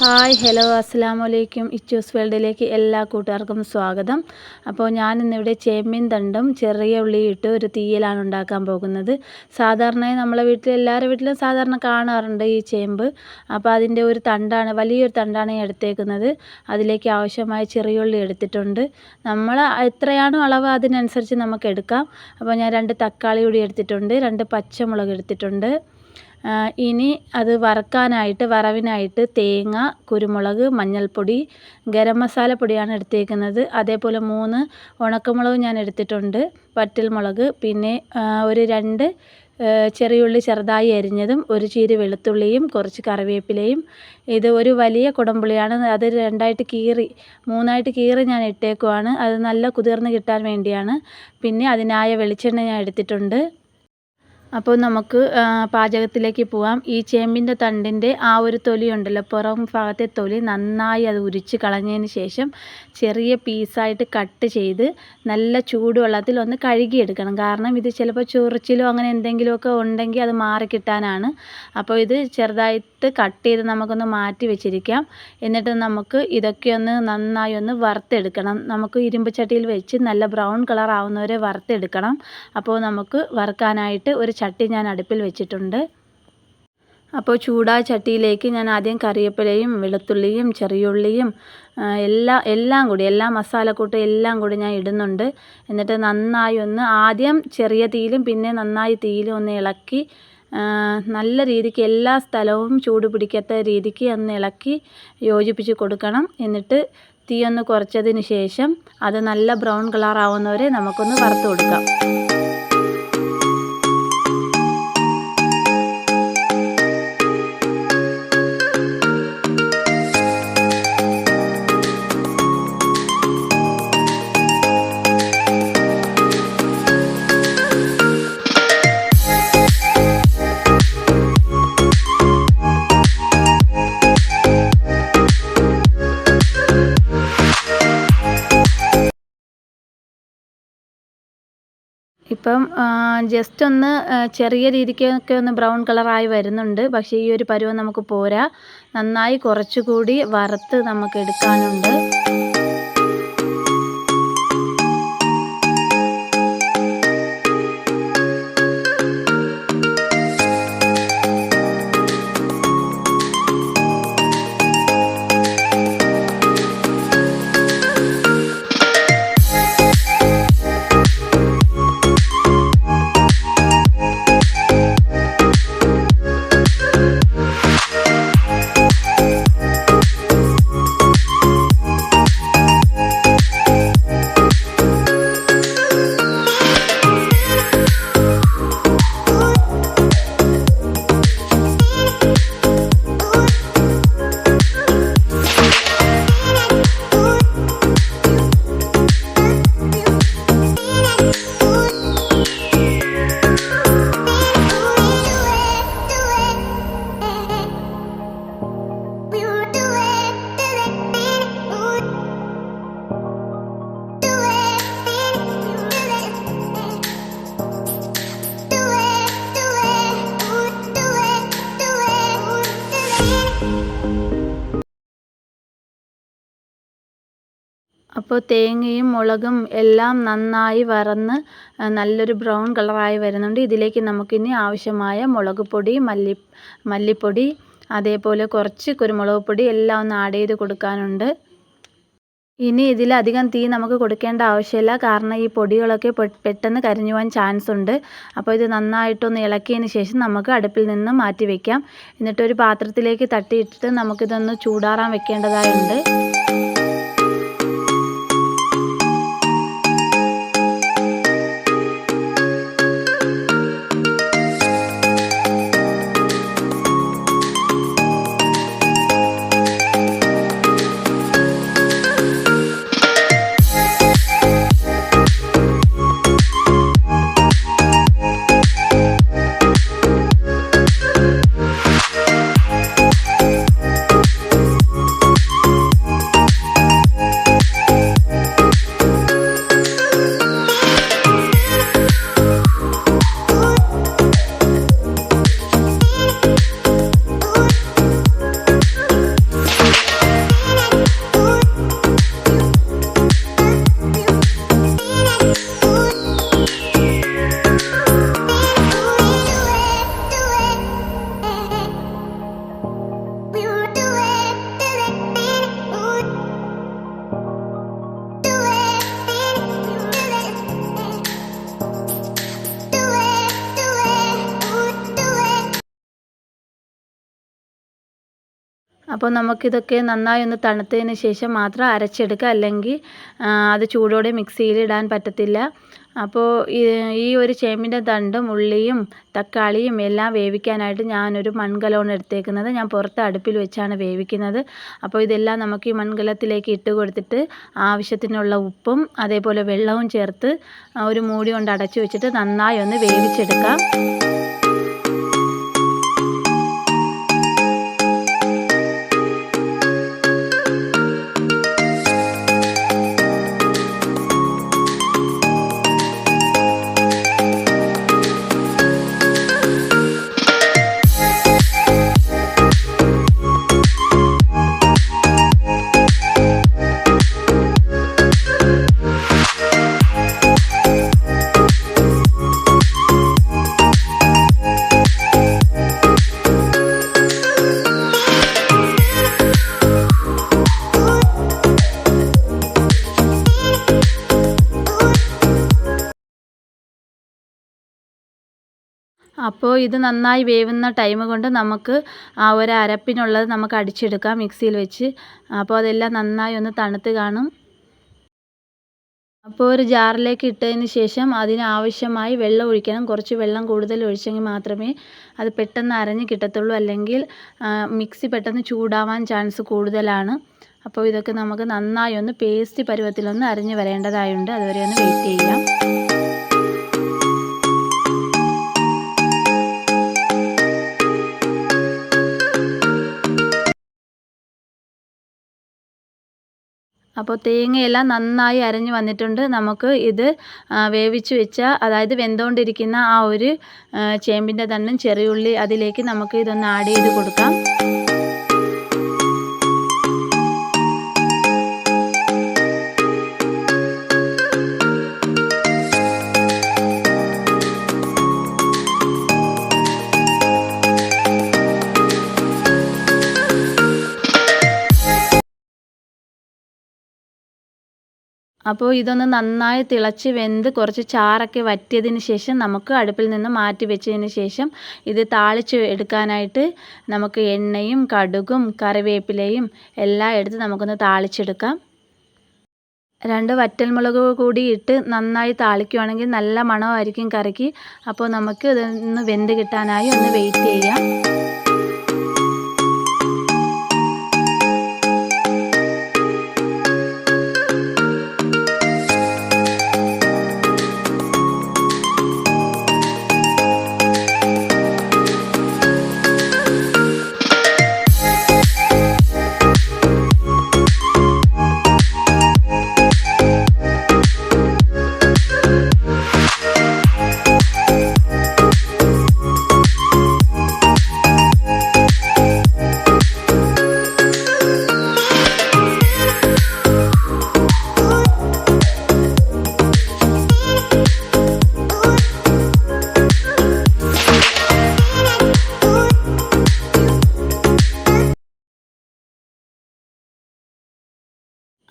Hi hello അസ്സാം വലൈക്കും ഇച്ചൂസ് വേൾഡിലേക്ക് എല്ലാ കൂട്ടുകാർക്കും സ്വാഗതം. അപ്പോൾ ഞാൻ ഇന്നിവിടെ ചേമ്പിൻ തണ്ടും ചെറിയ ഉള്ളി ഇട്ട് ഒരു തീയലാണ് ഉണ്ടാക്കാൻ പോകുന്നത്. സാധാരണയായി നമ്മളെ വീട്ടിൽ എല്ലാവരുടെ വീട്ടിലും സാധാരണ കാണാറുണ്ട് ഈ ചേമ്പ്. അപ്പോൾ അതിന്റെ ഒരു തണ്ടാണ് വലിയൊരു തണ്ടാണ് ഞാൻ എടുത്തേക്കുന്നത്. അതിലേക്ക് ആവശ്യമായ ചെറിയ ഉള്ളി എടുത്തിട്ടുണ്ട്. നമ്മൾ എത്രയാണോ അളവ് അതിനനുസരിച്ച് നമുക്ക് എടുക്കാം. അപ്പോൾ ഞാൻ രണ്ട് തക്കാളി കൂടി എടുത്തിട്ടുണ്ട് രണ്ട് പച്ചമുളക് എടുത്തിട്ടുണ്ട്. ഇനി അത് വറക്കാനായിട്ട് വറവിനായിട്ട് തേങ്ങ കുരുമുളക് മഞ്ഞൾപ്പൊടി ഗരം മസാല പൊടിയാണ് എടുത്തേക്കുന്നത്. അതേപോലെ മൂന്ന് ഉണക്കമുളക് ഞാൻ എടുത്തിട്ടുണ്ട്. വറ്റൽ മുളക് പിന്നെ ഒരു രണ്ട് ചെറിയുള്ളി ചെറുതായി അരിഞ്ഞതും ഒരു ചീര് വെളുത്തുള്ളിയും കുറച്ച് കറിവേപ്പിലയും. ഇത് ഒരു വലിയ കുടമ്പുളിയാണ് അത് രണ്ടായിട്ട് കീറി മൂന്നായിട്ട് കീറി ഞാൻ ഇട്ടേക്കുവാണ്. അത് നല്ല കുതിർന്ന് കിട്ടാൻ വേണ്ടിയാണ്. പിന്നെ അതിനായ വെളിച്ചെണ്ണ ഞാൻ എടുത്തിട്ടുണ്ട്. അപ്പോൾ നമുക്ക് പാചകത്തിലേക്ക് പോവാം. ഈ ചേമ്പിന്റെ തണ്ടിന്റെ ആ ഒരു തൊലി ഉണ്ടല്ലോ പുറം ഭാഗത്തെ തൊലി നന്നായി അത് ഉരിച്ച് കളഞ്ഞതിന് ശേഷം ചെറിയ പീസായിട്ട് കട്ട് ചെയ്ത് നല്ല ചൂടുവെള്ളത്തിൽ ഒന്ന് കഴുകിയെടുക്കണം. കാരണം ഇത് ചിലപ്പോൾ ചൊറിച്ചിലോ അങ്ങനെ എന്തെങ്കിലുമൊക്കെ ഉണ്ടെങ്കിൽ അത് മാറിക്കിട്ടാനാണ് അപ്പോൾ ഇത് ചെറുതായിട്ട് കട്ട് ചെയ്ത് നമുക്കൊന്ന് മാറ്റി വെച്ചിരിക്കാം. എന്നിട്ട് നമുക്ക് ഇതൊക്കെ ഒന്ന് നന്നായി ഒന്ന് വറുത്തെടുക്കണം. നമുക്ക് ഇരുമ്പ് ചട്ടിയിൽ വെച്ച് നല്ല ബ്രൗൺ കളർ ആവുന്നവരെ വറുത്തെടുക്കണം. അപ്പോൾ നമുക്ക് വറുക്കാനായിട്ട് ഒരു ചട്ടി ഞാൻ അടുപ്പിൽ വെച്ചിട്ടുണ്ട്. അപ്പോൾ ചൂടാ ചട്ടിയിലേക്ക് ഞാൻ ആദ്യം കറിവേപ്പിലയും വെളുത്തുള്ളിയും ചെറിയുള്ളിയും എല്ലാ എല്ലാം കൂടി എല്ലാ മസാലക്കൂട്ടും എല്ലാം കൂടി ഞാൻ ഇടുന്നുണ്ട്. എന്നിട്ട് നന്നായി ഒന്ന് ആദ്യം ചെറിയ തീയിലും പിന്നെ നന്നായി തീയിലും ഒന്ന് ഇളക്കി നല്ല രീതിക്ക് എല്ലാ സ്ഥലവും ചൂട് പിടിക്കാത്ത രീതിക്ക് ഒന്ന് ഇളക്കി യോജിപ്പിച്ച് കൊടുക്കണം. എന്നിട്ട് തീ ഒന്ന് കുറച്ചതിന് ശേഷം അത് നല്ല ബ്രൗൺ കളർ ആവുന്നവരെ നമുക്കൊന്ന് വറുത്ത് കൊടുക്കാം. ഇപ്പം ജസ്റ്റ് ഒന്ന് ചെറിയ രീതിക്കൊക്കെ ഒന്ന് ബ്രൗൺ കളറായി വരുന്നുണ്ട്. പക്ഷേ ഈ ഒരു പരുവം നമുക്ക് പോരാ. നന്നായി കുറച്ചുകൂടി വറുത്ത് നമുക്ക് എടുക്കാനുണ്ട്. അപ്പോൾ തേങ്ങയും മുളകും എല്ലാം നന്നായി വറന്ന് നല്ലൊരു ബ്രൗൺ കളറായി വരുന്നുണ്ട്. ഇതിലേക്ക് നമുക്കിനി ആവശ്യമായ മുളക് പൊടി മല്ലി മല്ലിപ്പൊടി അതേപോലെ കുറച്ച് കുരുമുളക് പൊടി എല്ലാം ഒന്ന് ആഡ് ചെയ്ത് കൊടുക്കാനുണ്ട്. ഇനി ഇതിലധികം തീ നമുക്ക് കൊടുക്കേണ്ട ആവശ്യമില്ല. കാരണം ഈ പൊടികളൊക്കെ പെട്ടെന്ന് കരിഞ്ഞു പോകാൻ ചാൻസ് ഉണ്ട്. അപ്പോൾ ഇത് നന്നായിട്ടൊന്ന് ഇളക്കിയതിന് ശേഷം നമുക്ക് അടുപ്പിൽ നിന്ന് മാറ്റി വയ്ക്കാം എന്നിട്ടൊരു പാത്രത്തിലേക്ക് തട്ടിയിട്ടിട്ട് നമുക്കിതൊന്ന് ചൂടാറാൻ വെക്കേണ്ടതായുണ്ട്. അപ്പോൾ നമുക്കിതൊക്കെ നന്നായി ഒന്ന് തണുത്തതിന് ശേഷം മാത്രം അരച്ചെടുക്കുക. അല്ലെങ്കിൽ അത് ചൂടോടെ മിക്സിയിൽ ഇടാൻ പറ്റത്തില്ല. അപ്പോൾ ഈ ഒരു ചേമ്പിന്റെ തണ്ടും ഉള്ളിയും തക്കാളിയും എല്ലാം വേവിക്കാനായിട്ട് ഞാനൊരു മൺകലമാണ് എടുത്തേക്കുന്നത്. ഞാൻ പുറത്ത് അടുപ്പിൽ വെച്ചാണ് വേവിക്കുന്നത്. അപ്പോൾ ഇതെല്ലാം നമുക്ക് ഈ മൺകലത്തിലേക്ക് ഇട്ട് കൊടുത്തിട്ട് ആവശ്യത്തിനുള്ള ഉപ്പും അതേപോലെ വെള്ളവും ചേർത്ത് ഒരു മൂടി കൊണ്ട് അടച്ചു വെച്ചിട്ട് നന്നായി ഒന്ന് വേവിച്ചെടുക്കാം. അപ്പോൾ ഇത് നന്നായി വേവുന്ന ടൈം കൊണ്ട് നമുക്ക് ആ ഒരു അരപ്പിനുള്ളത് നമുക്ക് അടിച്ചെടുക്കാം മിക്സിയിൽ വെച്ച്. അപ്പോൾ അതെല്ലാം നന്നായി ഒന്ന് തണുത്ത് കാണും. അപ്പോൾ ഒരു ജാറിലേക്ക് ഇട്ടതിന് ശേഷം അതിനാവശ്യമായി വെള്ളം ഒഴിക്കണം. കുറച്ച് വെള്ളം കൂടുതൽ ഒഴിച്ചെങ്കിൽ മാത്രമേ അത് പെട്ടെന്ന് അരഞ്ഞ് കിട്ടത്തുള്ളൂ. അല്ലെങ്കിൽ മിക്സി പെട്ടെന്ന് ചൂടാവാൻ ചാൻസ് കൂടുതലാണ്. അപ്പോൾ ഇതൊക്കെ നമുക്ക് നന്നായി ഒന്ന് പേസ്റ്റ് പരുവത്തിലൊന്ന് അരഞ്ഞ് വരേണ്ടതായുണ്ട്. അതുവരെ ഒന്ന് വെയിറ്റ് ചെയ്യാം. അപ്പോൾ തേങ്ങയെല്ലാം നന്നായി അരഞ്ഞു വന്നിട്ടുണ്ട്. നമുക്ക് ഇത് വേവിച്ച് വെച്ച അതായത് വെന്തുകൊണ്ടിരിക്കുന്ന ആ ഒരു ചേമ്പിന്റെ തണ്ടും ചെറിയുള്ളി അതിലേക്ക് നമുക്ക് ഇതൊന്ന് ആഡ് ചെയ്ത് കൊടുക്കാം. അപ്പോൾ ഇതൊന്ന് നന്നായി തിളച്ച് വെന്ത് കുറച്ച് ചാറൊക്കെ വറ്റിയതിന് ശേഷം നമുക്ക് അടുപ്പിൽ നിന്ന് മാറ്റി വെച്ചതിന് ശേഷം ഇത് താളിച്ച് എടുക്കാനായിട്ട് നമുക്ക് എണ്ണയും കടുകും കറിവേപ്പിലയും എല്ലാം എടുത്ത് നമുക്കൊന്ന് താളിച്ചെടുക്കാം. രണ്ട് വറ്റൽമുളക് കൂടി ഇട്ട് നന്നായി താളിക്കുവാണെങ്കിൽ നല്ല മണമായിരിക്കും കറിക്ക്. അപ്പോൾ നമുക്ക് ഇതൊന്ന് വെന്ത് കിട്ടാനായി ഒന്ന് വെയിറ്റ് ചെയ്യാം.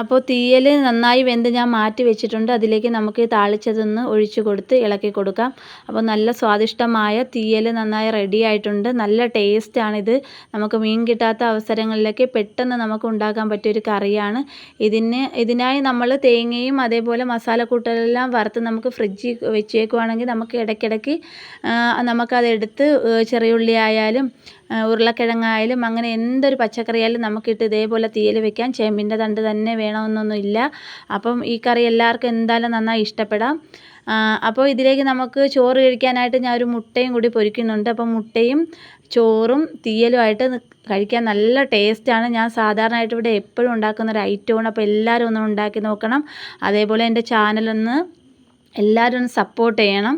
അപ്പോൾ തീയൽ നന്നായി വെന്ത് ഞാൻ മാറ്റി വെച്ചിട്ടുണ്ട്. അതിലേക്ക് നമുക്ക് താളിച്ചതൊന്ന് ഒഴിച്ചു കൊടുത്ത് ഇളക്കി കൊടുക്കാം. അപ്പോൾ നല്ല സ്വാദിഷ്ടമായ തീയൽ നന്നായി റെഡി ആയിട്ടുണ്ട്. നല്ല ടേസ്റ്റാണിത് നമുക്ക് മീൻ കിട്ടാത്ത അവസരങ്ങളിലൊക്കെ പെട്ടെന്ന് നമുക്ക് ഉണ്ടാക്കാൻ പറ്റിയൊരു കറിയാണ്. ഇതിന് ഇതിനായി നമ്മൾ തേങ്ങയും അതേപോലെ മസാലക്കൂട്ടലെല്ലാം വറുത്ത് നമുക്ക് ഫ്രിഡ്ജിൽ വെച്ചേക്കുവാണെങ്കിൽ നമുക്ക് ഇടയ്ക്കിടയ്ക്ക് നമുക്കതെടുത്ത് ചെറിയ ഉള്ളി ആയാലും ഉരുളക്കിഴങ്ങായാലും അങ്ങനെ എന്തൊരു പച്ചക്കറിയായാലും നമുക്കിട്ട് ഇതേപോലെ തീയൽ വെക്കാം. ചേമ്പിന്റെ തണ്ട് തന്നെ വേണമെന്നൊന്നുമില്ല അപ്പം ഈ കറി എല്ലാവർക്കും എന്തായാലും നന്നായി ഇഷ്ടപ്പെടാം. അപ്പോൾ ഇതിലേക്ക് നമുക്ക് ചോറ് കഴിക്കാനായിട്ട് ഞാൻ ഒരു മുട്ടയും കൂടി പൊരിക്കുന്നുണ്ട്. അപ്പോൾ മുട്ടയും ചോറും തീയലുമായിട്ട് കഴിക്കാൻ നല്ല ടേസ്റ്റാണ്. ഞാൻ സാധാരണയായിട്ട് ഇവിടെ എപ്പോഴും ഉണ്ടാക്കുന്ന ഒരു ഐറ്റമാണ്. അപ്പോൾ എല്ലാവരും ഒന്ന് ഉണ്ടാക്കി നോക്കണം. അതേപോലെ എന്റെ ചാനലൊന്ന് എല്ലാവരും ഒന്ന് സപ്പോർട്ട് ചെയ്യണം.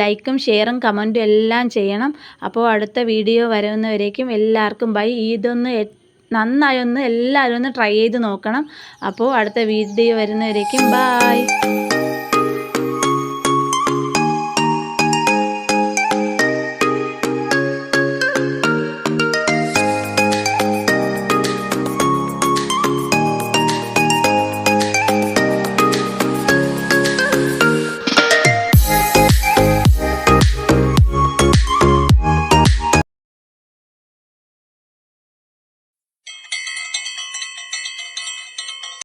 ലൈക്കും ഷെയറും കമന്റും എല്ലാം ചെയ്യണം. അപ്പോൾ അടുത്ത വീഡിയോ വരുന്നവരേക്കും എല്ലാവർക്കും ബൈ ഇതൊന്ന് നന്നായി ഒന്ന് എല്ലാവരും ഒന്ന് ട്രൈ ചെയ്ത് നോക്കണം. അപ്പോൾ അടുത്ത വീഡിയോ വരുന്നവരേക്കും ബായ്